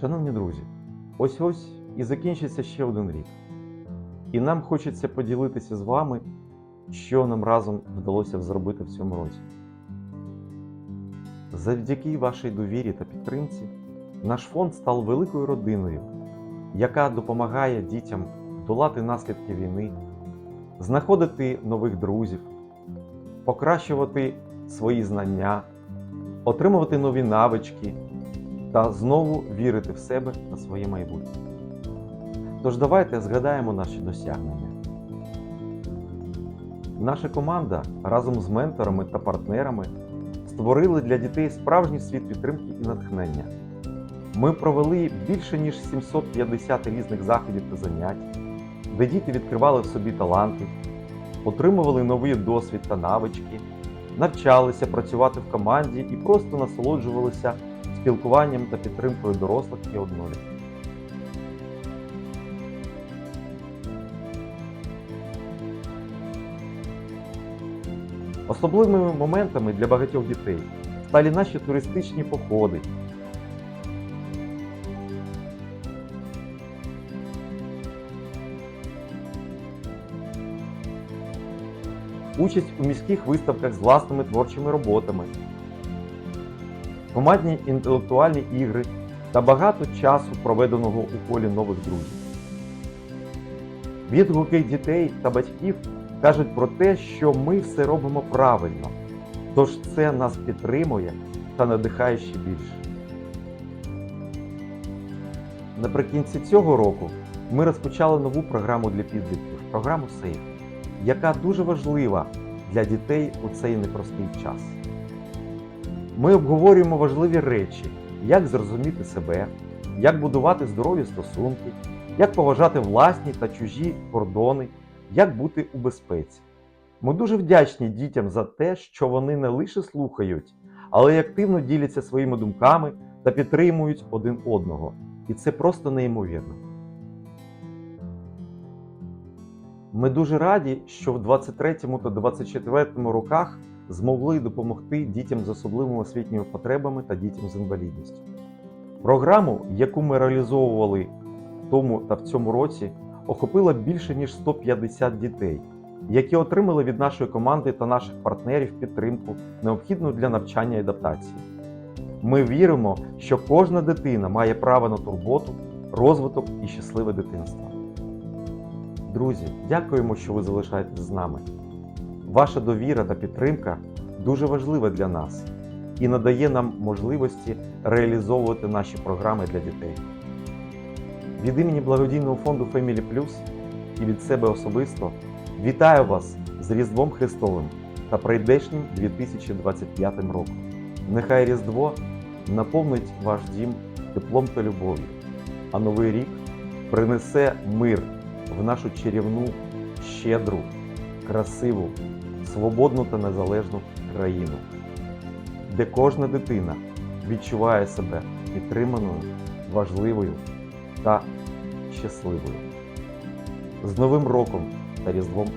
Шановні друзі, ось ось і закінчиться ще один рік. І нам хочеться поділитися з вами, що нам разом вдалося зробити в цьому році. Завдяки вашій довірі та підтримці наш фонд став великою родиною, яка допомагає дітям долати наслідки війни, знаходити нових друзів, покращувати свої знання, отримувати нові навички та знову вірити в себе та своє майбутнє. Тож давайте згадаємо наші досягнення. Наша команда разом з менторами та партнерами створили для дітей справжній світ підтримки і натхнення. Ми провели більше ніж 750 різних заходів та занять, де діти відкривали в собі таланти, отримували новий досвід та навички, навчалися працювати в команді і просто насолоджувалися спілкуванням та підтримкою дорослих і однолітків. Особливими моментами для багатьох дітей стали наші туристичні походи. Участь у міських виставках з власними творчими роботами, командні інтелектуальні ігри та багато часу, проведеного у колі нових друзів. Відгуки дітей та батьків кажуть про те, що ми все робимо правильно, тож це нас підтримує та надихає ще більше. Наприкінці цього року ми розпочали нову програму для підлітків програму Сейф, яка дуже важлива для дітей у цей непростий час. Ми обговорюємо важливі речі, як зрозуміти себе, як будувати здорові стосунки, як поважати власні та чужі кордони, як бути у безпеці. Ми дуже вдячні дітям за те, що вони не лише слухають, але й активно діляться своїми думками та підтримують один одного. І це просто неймовірно. Ми дуже раді, що в 23 та 24 роках змогли допомогти дітям з особливими освітніми потребами та дітям з інвалідністю. Програму, яку ми реалізовували в тому та в цьому році, охопила більше ніж 150 дітей, які отримали від нашої команди та наших партнерів підтримку, необхідну для навчання і адаптації. Ми віримо, що кожна дитина має право на турботу, розвиток і щасливе дитинство. Друзі, дякуємо, що ви залишаєтесь з нами. Ваша довіра та підтримка дуже важлива для нас і надає нам можливості реалізовувати наші програми для дітей. Від імені благодійного фонду Family Plus і від себе особисто вітаю вас з Різдвом Христовим та прийдешнім 2025 роком. Нехай Різдво наповнить ваш дім теплом та любов'ю, а новий рік принесе мир в нашу чарівну, щедру, красиву, свободну та незалежну країну, де кожна дитина відчуває себе підтриманою, важливою та щасливою. З Новим роком та Різдвом